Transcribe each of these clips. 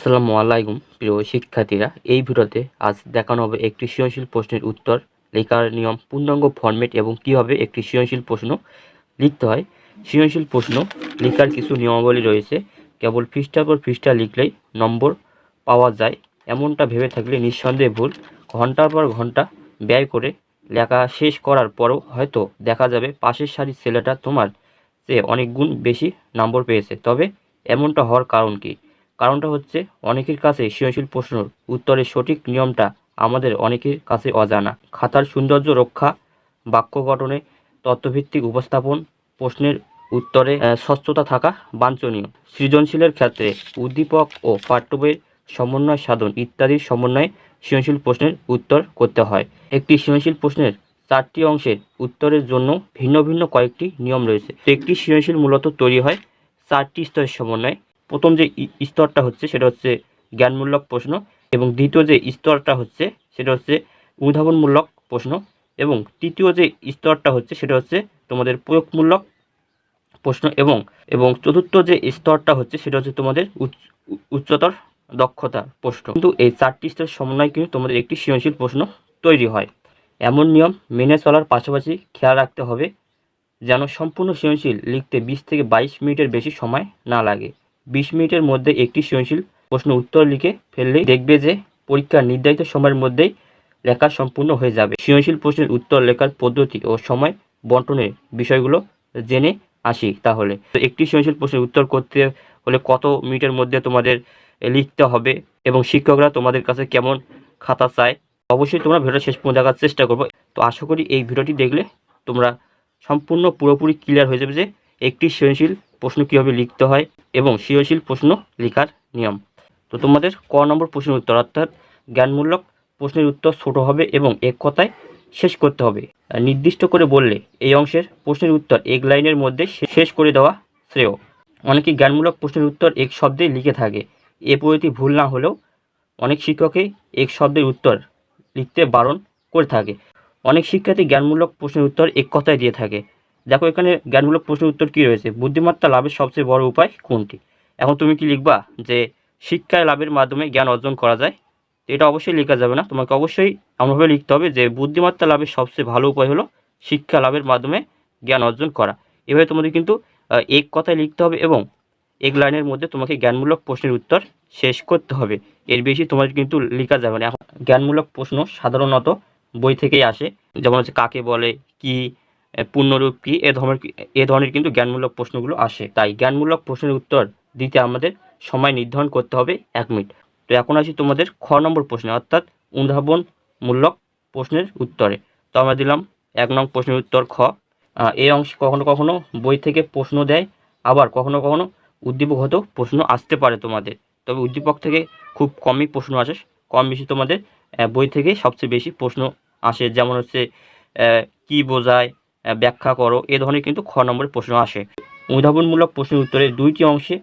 আসসালামু আলাইকুম, প্রিয় শিক্ষার্থীরা। এই ভিডিওতে আজ দেখানো হবে একটি সৃজনশীল প্রশ্নের উত্তর। লেখার নিয়ম, পূর্ণাঙ্গ ফরম্যাট এবং কীভাবে একটি সৃজনশীল প্রশ্ন লিখতে হয়। সৃজনশীল প্রশ্ন লেখার কিছু নিয়মাবলী রয়েছে। কেবল পৃষ্ঠার পর পৃষ্ঠা লিখলেই নম্বর পাওয়া যায়। এমনটা ভেবে থাকলে নিঃসন্দেহে ভুল। ঘণ্টার পর ঘণ্টা ব্যয় করে লেখা শেষ করার পরও হয়তো দেখা যাবে পাশের সারির ছেলেটা তোমার চেয়ে অনেক গুণ বেশি নম্বর পেয়েছে। তবে এমনটা হওয়ার কারণ কী? কারণটা হচ্ছে অনেকের কাছে সৃজনশীল প্রশ্নের উত্তরের সঠিক নিয়মটা আমাদের অনেকের কাছে অজানা। খাতার সৌন্দর্য রক্ষা, বাক্য গঠনে তথ্যভিত্তিক উপস্থাপন, প্রশ্নের উত্তরে স্বচ্ছতা থাকা বাঞ্ছনীয়। সৃজনশীলের ক্ষেত্রে উদ্দীপক ও পাঠ্য বইয়ের সমন্বয় সাধন ইত্যাদির সমন্বয়ে সৃজনশীল প্রশ্নের উত্তর করতে হয়। একটি সৃজনশীল প্রশ্নের চারটি অংশের উত্তরের জন্য ভিন্ন ভিন্ন কয়েকটি নিয়ম রয়েছে। একটি সৃজনশীল মূলত তৈরি হয় চারটি স্তরের সমন্বয়ে। প্রথম যে স্তরটা হচ্ছে, সেটা হচ্ছে জ্ঞানমূলক প্রশ্ন এবং দ্বিতীয় যে স্তরটা হচ্ছে, সেটা হচ্ছে উদ্ভাবনমূলক প্রশ্ন এবং তৃতীয় যে স্তরটা হচ্ছে, সেটা হচ্ছে তোমাদের প্রয়োগমূলক প্রশ্ন এবং এবং চতুর্থ যে স্তরটা হচ্ছে, সেটা হচ্ছে তোমাদের উচ্চতর দক্ষতা প্রশ্ন। কিন্তু এই চারটি স্তরের সমন্বয় কিন্তু তোমাদের একটি সৃজনশীল প্রশ্ন তৈরি হয়। এমন নিয়ম মেনে চলার পাশাপাশি খেয়াল রাখতে হবে যেন সম্পূর্ণ সৃজনশীল লিখতে বিশ থেকে বাইশ মিনিটের বেশি সময় না লাগে। বিশ মিনিটের মধ্যে একটি সৃজনশীল প্রশ্ন উত্তর লিখে ফেললেই দেখবে যে পরীক্ষার নির্ধারিত সময়ের মধ্যেই লেখা সম্পূর্ণ হয়ে যাবে। সৃজনশীল প্রশ্নের উত্তর লেখার পদ্ধতি ও সময় বন্টনের বিষয়গুলো জেনে আসি তাহলে। একটি সৃজনশীল প্রশ্নের উত্তর করতে হলে কত মিনিটের মধ্যে তোমাদের লিখতে হবে এবং শিক্ষকরা তোমাদের কাছে কেমন খাতা চায় অবশ্যই তোমরা ভিডিওটা শেষ পর্যন্ত দেখার চেষ্টা করব। তো আশা করি এই ভিডিওটি দেখলে তোমরা সম্পূর্ণ পুরোপুরি ক্লিয়ার হয়ে যাবে যে একটি সৃজনশীল প্রশ্ন কীভাবে লিখতে হয় এবং সৃজনশীল প্রশ্ন লেখার নিয়ম। তো তোমাদের ক নম্বর প্রশ্নের উত্তর, অর্থাৎ জ্ঞানমূলক প্রশ্নের উত্তর ছোট হবে এবং এক কথায় শেষ করতে হবে। নির্দিষ্ট করে বললে এই অংশের প্রশ্নের উত্তর এক লাইনের মধ্যে শেষ করে দেওয়া শ্রেয়। অনেকে জ্ঞানমূলক প্রশ্নের উত্তর এক শব্দে লিখে থাকে। এ পদ্ধতি ভুল না হলেও অনেক শিক্ষকই এক শব্দের উত্তর লিখতে বারণ করে থাকে। অনেক শিক্ষার্থী জ্ঞানমূলক প্রশ্নের উত্তর এক কথায় দিয়ে থাকে। দেখো, এখানে জ্ঞানমূলক প্রশ্নের উত্তর কী রয়েছে? বুদ্ধিমত্তা লাভের সবচেয়ে বড় উপায় কোনটি? এখন তুমি কি লিখবা যে শিক্ষায় লাভের মাধ্যমে জ্ঞান অর্জন করা যায়? তো এটা অবশ্যই লেখা যাবে না। তোমাকে অবশ্যই এমনভাবে লিখতে হবে যে বুদ্ধিমত্তা লাভের সবচেয়ে ভালো উপায় হলো শিক্ষা লাভের মাধ্যমে জ্ঞান অর্জন করা। এভাবে তোমাদের কিন্তু এক কথায় লিখতে হবে এবং এক লাইনের মধ্যে তোমাকে জ্ঞানমূলক প্রশ্নের উত্তর শেষ করতে হবে। এর বেশি তোমার কিন্তু লেখা যাবে না। এখন জ্ঞানমূলক প্রশ্ন সাধারণত বই থেকেই আসে। যেমন হচ্ছে, কাকে বলে, কি পূর্ণরূপ কি? এ ধরনের এ ধরনের কিন্তু জ্ঞানমূলক প্রশ্নগুলো আসে। তাই জ্ঞানমূলক প্রশ্নের উত্তর দিতে আমাদের সময় নির্ধারণ করতে হবে এক মিনিট। তো এখন আসি তোমাদের খ নম্বর প্রশ্নে, অর্থাৎ উদ্ভাবনমূলক প্রশ্নের উত্তরে। তো আমরা দিলাম এক নং প্রশ্নের উত্তর খ। এই অংশে কখনো কখনো বই থেকে প্রশ্ন দেয়, আবার কখনো কখনো উদ্দীপকগত প্রশ্ন আসতে পারে তোমাদের। তবে উদ্দীপক থেকে খুব কমই প্রশ্ন আসে, কম বেশি তোমাদের বই থেকে সবচেয়ে বেশি প্রশ্ন আসে। যেমন হচ্ছে কি বোঝায় ব্যাখ্যা করো। এ ধরনের কিন্তু খ নম্বরের প্রশ্ন আসে। উদ্ভাবনমূলক প্রশ্নের উত্তরে দুইটি অংশে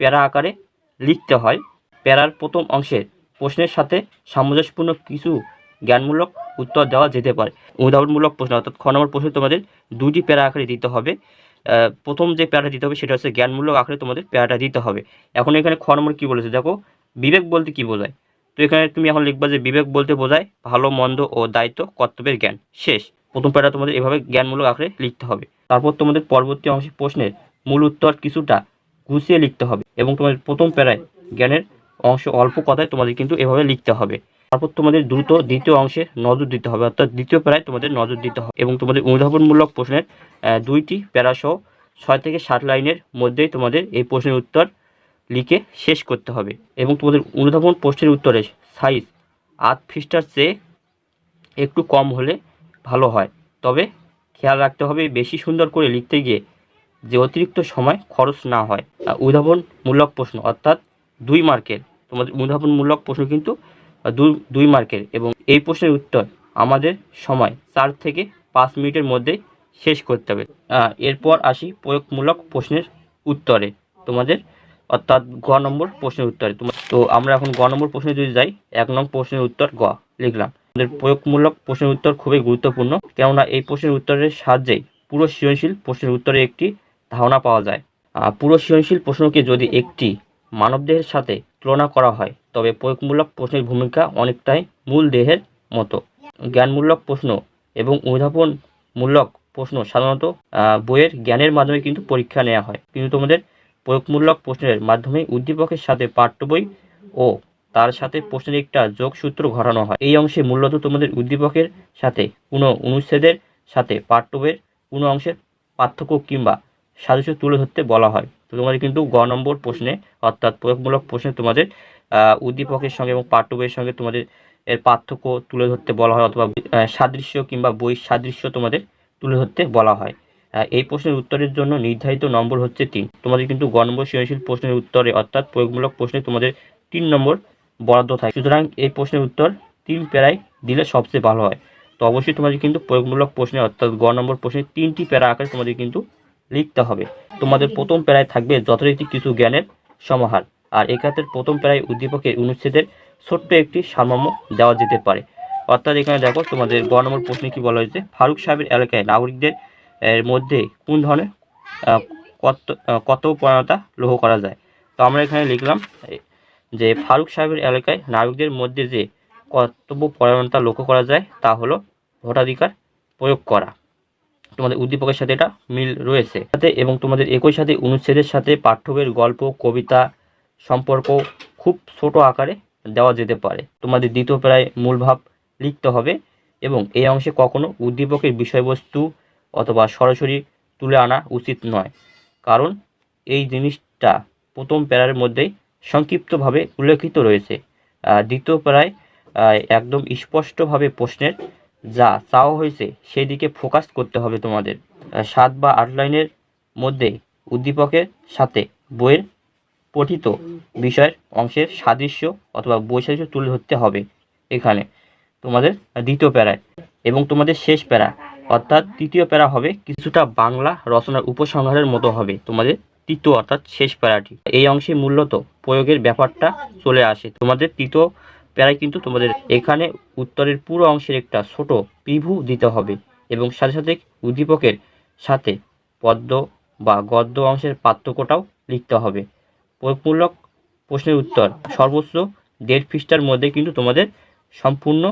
প্যারা আকারে লিখতে হয়। প্যারার প্রথম অংশের প্রশ্নের সাথে সামঞ্জস্যপূর্ণ কিছু জ্ঞানমূলক উত্তর দেওয়া যেতে পারে। উদাহরণমূলক প্রশ্ন, অর্থাৎ খ নম্বর প্রশ্নে তোমাদের দুইটি প্যারা আকারে দিতে হবে। প্রথম যে প্যারাটা দিতে হবে সেটা হচ্ছে জ্ঞানমূলক আকারে তোমাদের প্যারাটা দিতে হবে। এখন এখানে খ নম্বর কী বলেছে? দেখো, বিবেক বলতে কী বোঝায়? তো এখানে তুমি এখন লিখবা যে বিবেক বলতে বোঝায় ভালো, মন্দ ও দায়িত্ব কর্তব্যের জ্ঞান। শেষ। প্রথম প্যারা তোমাদের এভাবে জ্ঞানমূলক আকারে লিখতে হবে। তারপর তোমাদের পরবর্তী অংশে প্রশ্নের মূল উত্তর কিছুটা গুছিয়ে লিখতে হবে এবং তোমাদের প্রথম প্যারায় জ্ঞানের অংশ অল্প কথায় তোমাদের কিন্তু এভাবে লিখতে হবে। তারপর তোমাদের দ্রুত দ্বিতীয় অংশে নজর দিতে হবে, অর্থাৎ দ্বিতীয় প্যারায় তোমাদের নজর দিতে হবে এবং তোমাদের উদ্ভাবনমূলক প্রশ্নের দুইটি প্যারাসহ ছয় থেকে ষাট লাইনের মধ্যেই তোমাদের এই প্রশ্নের উত্তর লিখে শেষ করতে হবে এবং তোমাদের অনুধাবন প্রশ্নের উত্তরে সাইজ আট ফিস্টার চেয়ে একটু কম হলে ভালো হয়। তবে খেয়াল রাখতে হবে, বেশি সুন্দর করে লিখতে গিয়ে যে অতিরিক্ত সময় খরচ না হয়। উদ্ভাবনমূলক প্রশ্ন, অর্থাৎ দুই মার্কের, তোমাদের উদ্ভাবনমূলক প্রশ্ন কিন্তু দুই দুই মার্কের এবং এই প্রশ্নের উত্তর আমাদের সময় চার থেকে পাঁচ মিনিটের মধ্যে শেষ করতে হবে। এরপর আসি প্রয়োগমূলক প্রশ্নের উত্তরে। তোমাদের, অর্থাৎ গ নম্বর প্রশ্নের উত্তরে। তো আমরা এখন গ নম্বর প্রশ্নে যদি যাই, এক নম্বর প্রশ্নের উত্তর গ, লিখলাম। আমাদের প্রয়োগমূলক প্রশ্নের উত্তর খুবই গুরুত্বপূর্ণ। কেননা এই প্রশ্নের উত্তরের সাহায্যেই পুরো সৃজনশীল প্রশ্নের উত্তরে একটি ধারণা পাওয়া যায়। পুরো সৃজনশীল প্রশ্নকে যদি একটি মানবদেহের সাথে তুলনা করা হয়, তবে প্রয়োগমূলক প্রশ্নের ভূমিকা অনেকটাই মূল দেহের মতো। জ্ঞানমূলক প্রশ্ন এবং উদ্ভাবনমূলক প্রশ্ন সাধারণত বইয়ের জ্ঞানের মাধ্যমে কিন্তু পরীক্ষা নেওয়া হয়। কিন্তু তোমাদের প্রয়োগমূলক প্রশ্নের মাধ্যমে উদ্দীপকের সাথে পাঠ্য বই ও তার সাথে প্রশ্নের একটা যোগসূত্র ঘটানো হয়। এই অংশে মূলত তোমাদের উদ্দীপকের সাথে কোনো অনুচ্ছেদের সাথে পাঠ্য বইয়ের কোনো অংশের পার্থক্য কিংবা সাদৃশ্য তুলে ধরতে বলা হয়। তো তোমাদের কিন্তু গ নম্বর প্রশ্নে অর্থাৎ প্রয়োগমূলক প্রশ্নে তোমাদের উদ্দীপকের সঙ্গে এবং পাঠ্য বইয়ের সঙ্গে তোমাদের এর পার্থক্য তুলে ধরতে বলা হয় অথবা সাদৃশ্য কিংবা বই সাদৃশ্য তোমাদের তুলে ধরতে বলা হয়। এই প্রশ্নের উত্তরের জন্য নির্ধারিত নম্বর হচ্ছে তিন। তোমাদের কিন্তু গ নম্বর সৃজনশীল প্রশ্নের উত্তরে অর্থাৎ প্রয়োগমূলক প্রশ্নে তোমাদের তিন নম্বর বরাদ্দ থাকে। সুতরাং এই প্রশ্নের উত্তর তিন প্যারায় দিলে সবচেয়ে ভালো হয়। তো অবশ্যই তোমাদের কিন্তু প্রয়োগমূলক প্রশ্নে অর্থাৎ গ নম্বর প্রশ্নে তিনটি প্যারা আকারে তোমাদের কিন্তু লিখতে হবে। তোমাদের প্রথম প্যারায় থাকবে যথারীতি কিছু জ্ঞানের সমাহার। আর এক্ষেত্রে প্রথম প্যারায় উদ্দীপকের অনুচ্ছেদের ছোট্ট একটি সারমর্ম দেওয়া যেতে পারে। অর্থাৎ এখানে দেখো তোমাদের গ নম্বর প্রশ্নে কী বলা হয়েছে? ফারুক সাহেবের এলাকায় নাগরিকদের এর মধ্যে কোন ধরনের কত আহ, কর্তব্যপরায়ণতা লক্ষ্য করা যায়? তো আমরা এখানে লিখলাম যে ফারুক সাহেবের এলাকায় নাগরিকদের মধ্যে যে কর্তব্যপরায়ণতা লক্ষ্য করা যায়, তা হলো ভোটাধিকার প্রয়োগ করা। তোমাদের উদ্দীপকের সাথে এটা মিল রয়েছে। সাথে এবং তোমাদের একই সাথে অনুচ্ছেদের সাথে পাঠ্য বইয়ের গল্প, কবিতা, সম্পর্ক খুব ছোট আকারে দেওয়া যেতে পারে। তোমাদের দ্বিতীয় প্রায় মূলভাব লিখতে হবে এবং এই অংশে কখনো উদ্দীপকের বিষয়বস্তু অথবা সরাসরি তুলে আনা উচিত নয়। কারণ এই জিনিসটা প্রথম প্যারার মধ্যেই সংক্ষিপ্তভাবে উল্লেখিত রয়েছে। দ্বিতীয় প্যারায় আহ, একদম স্পষ্টভাবে প্রশ্নের যা চাওয়া হয়েছে সেই দিকে ফোকাস করতে হবে তোমাদের। সাত বা আট লাইনের মধ্যে উদ্দীপকের সাথে বইয়ের পঠিত বিষয়ের অংশের সাদৃশ্য অথবা বৈসাদৃশ্য তুলে ধরতে হবে এখানে তোমাদের দ্বিতীয় প্যারায় এবং তোমাদের শেষ প্যারা অর্থাৎ তৃতীয় প্যারা হবে কিছুটা বাংলা রচনার উপসংহারের মতো হবে তোমাদের তৃতীয় অর্থাৎ শেষ প্যারাটি। এই অংশে মূলত প্রয়োগের ব্যাপারটা চলে আসে। তোমাদের তৃতীয় প্যারায় কিন্তু তোমাদের এখানে উত্তরের পুরো অংশের একটা ছোট পিভু দিতে হবে এবং সাথে সাথে উদ্দীপকের সাথে পদ্য বা গদ্য অংশের পার্থক্যটাও লিখতে হবে। প্রয়োগমূলক প্রশ্নের উত্তর সর্বোচ্চ দেড় পৃষ্ঠার মধ্যে কিন্তু তোমাদের সম্পূর্ণ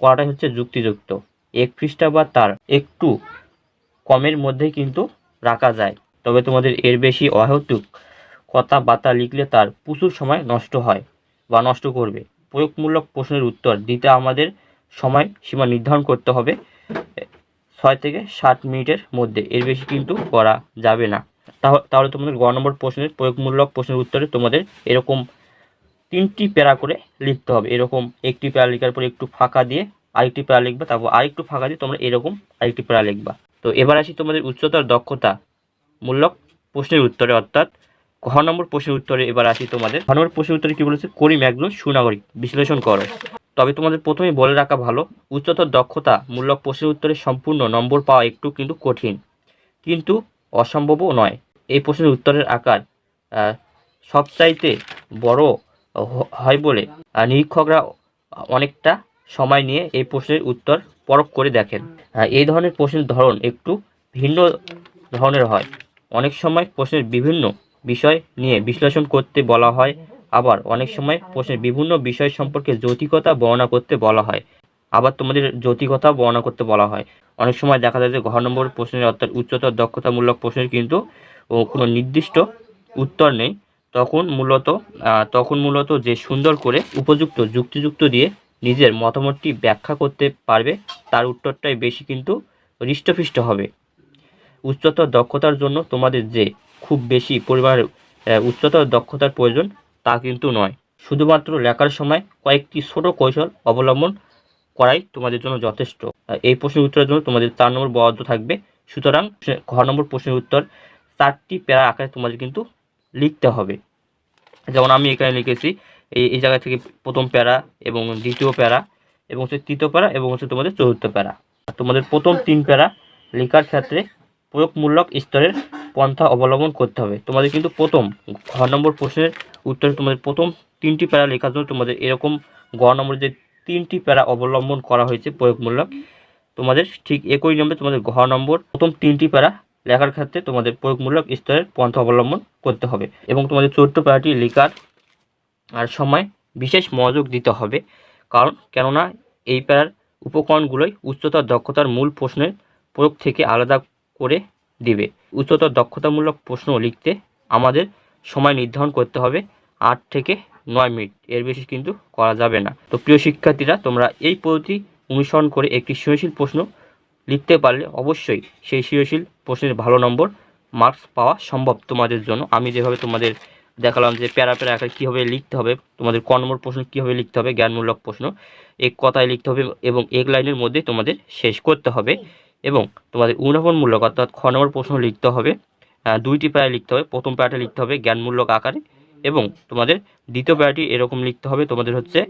করাটাই হচ্ছে যুক্তিযুক্ত। এক পৃষ্ঠা বা তার একটু কমের মধ্যেই কিন্তু রাখা যায়। তবে তোমাদের এর বেশি অহেতুক কথা বার্তা লিখলে তার প্রচুর সময় নষ্ট হয় বা নষ্ট করবে। প্রয়োগমূলক প্রশ্নের উত্তর দিতে আমাদের সময় সীমা নির্ধারণ করতে হবে, ছয় থেকে ষাট মিনিটের মধ্যে। এর বেশি কিন্তু করা যাবে না। তাহলে তোমাদের গ নম্বর প্রশ্নের প্রয়োগমূলক প্রশ্নের উত্তরে তোমাদের এরকম তিনটি প্যারা করে লিখতে হবে। এরকম একটি প্যারা লেখার পর একটু ফাঁকা দিয়ে আরেকটি প্যারা লিখবা, তারপর আরেকটু ফাঁকা দিয়ে তোমরা এরকম আরেকটি প্যারা লিখবা। তো এবার আসি তোমাদের উচ্চতার দক্ষতা মূলক প্রশ্নের উত্তরে, অর্থাৎ ঘ নম্বর প্রশ্নের উত্তরে এবার আসি তোমাদের। ঘ নম্বর প্রশ্নের উত্তরে কী বলেছে? করিম একজন সুনাগরিক। বিশ্লেষণ করো। তবে তোমাদের প্রথমেই বলে রাখা ভালো, উচ্চতর দক্ষতা মূলক প্রশ্নের উত্তরে সম্পূর্ণ নম্বর পাওয়া একটু কিন্তু কঠিন। কিন্তু অসম্ভবও নয়। এই প্রশ্নের উত্তরের আকার সবচাইতে বড় হয় বলে নিরীক্ষকরা অনেকটা সময় নিয়ে এই প্রশ্নের উত্তর পরখ করে দেখেন। এই ধরনের প্রশ্নের ধরন একটু ভিন্ন ধরনের হয়। অনেক সময় প্রশ্নের বিভিন্ন বিষয় নিয়ে বিশ্লেষণ করতে বলা হয়, আবার অনেক সময় প্রশ্নের বিভিন্ন বিষয় সম্পর্কে যৌতিকতা বর্ণনা করতে বলা হয়, আবার তোমাদের যৌতিকতা বর্ণনা করতে বলা হয়। অনেক সময় দেখা যায় যে ঘর নম্বর প্রশ্নের অর্থাৎ উচ্চতর দক্ষতামূলক প্রশ্নের কিন্তু কোনো নির্দিষ্ট উত্তর নেই। তখন মূলত তখন মূলত যে সুন্দর করে উপযুক্ত যুক্তিযুক্ত দিয়ে নিজের মতামতটি ব্যাখ্যা করতে পারবে, তার উত্তরটাই বেশি কিন্তু হৃষ্টপুষ্ট হবে। উচ্চতর দক্ষতার জন্য তোমাদের যে খুব বেশি পরিমাণের উচ্চতর দক্ষতার প্রয়োজন তা কিন্তু নয়। শুধুমাত্র লেখার সময় কয়েকটি ছোট কৌশল অবলম্বন করাই তোমাদের জন্য যথেষ্ট। এই প্রশ্নের উত্তরের জন্য তোমাদের চার নম্বর বরাদ্দ থাকবে। সুতরাং ঘ নম্বর প্রশ্নের উত্তর চারটি প্যারা আকারে তোমাদের কিন্তু লিখতে হবে। যেমন আমি এখানে লিখেছি, এই এই জায়গা থেকে প্রথম প্যারা এবং দ্বিতীয় প্যারা এবং হচ্ছে তৃতীয় প্যারা এবং হচ্ছে তোমাদের চতুর্থ প্যারা। তোমাদের প্রথম তিন প্যারা লেখার ক্ষেত্রে প্রয়োগমূলক স্তরের পন্থা অবলম্বন করতে হবে। তোমাদের কিন্তু প্রথম ঘ নম্বর প্রশ্নের উত্তরে তোমাদের প্রথম তিনটি প্যারা লেখার জন্য তোমাদের এরকম গ নম্বর যে তিনটি প্যারা অবলম্বন করা হয়েছে প্রয়োগমূলক, তোমাদের ঠিক একই নম্বরে তোমাদের ঘ নম্বর প্রথম তিনটি প্যারা লেখার ক্ষেত্রে তোমাদের প্রয়োগমূলক স্তরের পন্থা অবলম্বন করতে হবে এবং তোমাদের চতুর্থ প্যারাটি লেখার আর সময় বিশেষ মনোযোগ দিতে হবে। কারণ কেননা এই প্যারার উপকরণগুলোই উচ্চতর দক্ষতার মূল প্রশ্নের প্রয়োগ থেকে আলাদা করে দিবে। উচ্চতর দক্ষতামূলক প্রশ্ন লিখতে আমাদের সময় নির্ধারণ করতে হবে আট থেকে নয় মিনিট। এর বেশি কিন্তু করা যাবে না। তো প্রিয় শিক্ষার্থীরা, তোমরা এই পদ্ধতি অনুসরণ করে একটি সৃজনশীল প্রশ্ন লিখতে পারলে অবশ্যই সেই সৃজনশীল প্রশ্নের ভালো নম্বর মার্কস পাওয়া সম্ভব তোমাদের জন্য। আমি যেভাবে তোমাদের দেখালাম যে প্যারা প্যারা আকারে কীভাবে লিখতে হবে, তোমাদের ক নম্বর প্রশ্ন কীভাবে লিখতে হবে, জ্ঞানমূলক প্রশ্ন, এক কথায় লিখতে হবে এবং এক লাইনের মধ্যে তোমাদের শেষ করতে হবে। এবং তোমাদের উদাহরণমূলক অর্থাৎ খ নম্বর প্রশ্ন লিখতে হবে দুইটি প্যারা লিখতে হবে, প্রথম প্যারাটা লিখতে হবে জ্ঞানমূলক আকারে এবং তোমাদের দ্বিতীয় প্যারাটি এরকম লিখতে হবে, তোমাদের হচ্ছে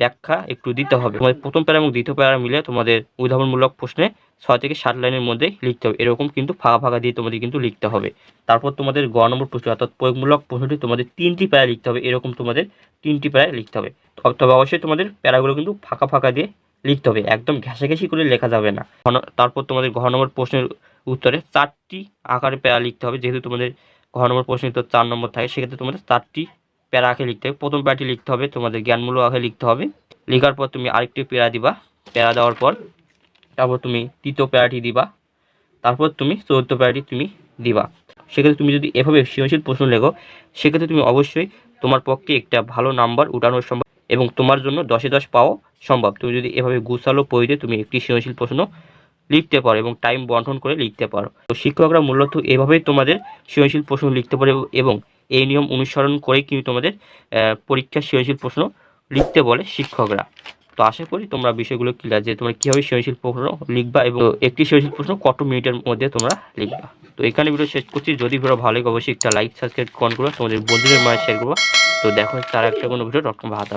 ব্যাখ্যা একটু দিতে হবে। তোমাদের প্রথম প্যারা এবং দ্বিতীয় প্যারা মিলে তোমাদের উদাহরণমূলক প্রশ্নে ছয় থেকে সাত লাইনের মধ্যে লিখতে হবে, এরকম কিন্তু ফাঁকা ফাঁকা দিয়ে তোমাদের কিন্তু লিখতে হবে। তারপর তোমাদের গ নম্বর প্রশ্ন, অর্থাৎ প্রয়োগমূলক প্রশ্নটি তোমাদের তিনটি প্যারা লিখতে হবে, এরকম তোমাদের তিনটি প্যারা লিখতে হবে। তবে অবশ্যই তোমাদের প্যারাগুলো কিন্তু ফাঁকা ফাঁকা দিয়ে লিখতে হবে। একদম ঘেঁষাঘেঁষি করে লেখা যাবে না। তারপর তোমাদের ঘ নম্বর প্রশ্নের উত্তরে চারটি আকারে প্যারা লিখতে হবে। যেহেতু তোমাদের ঘ নম্বর প্রশ্নের উত্তর চার নম্বর থাকে, সেক্ষেত্রে তোমাদের চারটি প্যারা আঁকে লিখতে হবে। প্রথম প্যারাটি লিখতে হবে, তোমাদের জ্ঞানমূলক আঁকে লিখতে হবে। লেখার পর তুমি আরেকটি প্যারা দিবা, প্যারা দেওয়ার পর তারপর তুমি তৃতীয় প্যারাটি দিবা, তারপর তুমি চতুর্থ প্যারাটি তুমি দিবা। সেক্ষেত্রে তুমি যদি এভাবে সৃজনশীল প্রশ্ন লেখো, সেক্ষেত্রে তুমি অবশ্যই তোমার পক্ষে একটা ভালো নাম্বার উঠানোর সম্ভব এবং তোমার জন্য দশে দশ পাওয়া সম্ভব। তুমি যদি এভাবে গুছালো পড়ে তুমি একটি সৃজনশীল প্রশ্ন লিখতে পারো এবং টাইম বন্টন করে লিখতে পারো। তো শিক্ষকরা মূলত এভাবেই তোমাদের সৃজনশীল প্রশ্ন লিখতে পারে এবং এই নিয়ম অনুসরণ করে কিন্তু তোমাদের পরীক্ষার সৃজনশীল প্রশ্ন লিখতে বলে শিক্ষকরা। তো আশা করি তোমরা বিষয়গুলো ক্লিয়ার যে তোমরা কীভাবে সৃজনশীল প্রশ্ন লিখবা এবং একটি সৃজনশীল প্রশ্ন কত মিনিটের মধ্যে তোমরা লিখবা। তো এখানে ভিডিও শেষ করছি। যদি ভিডিও ভালো লাগে অবশ্যই একটা লাইক সাবস্ক্রাইব কমেন্ট করো। তোমাদের বন্ধুদের মাঝে শেয়ার করবা। তো দেখো তার একটা কোনো ভিডিও কম ভাত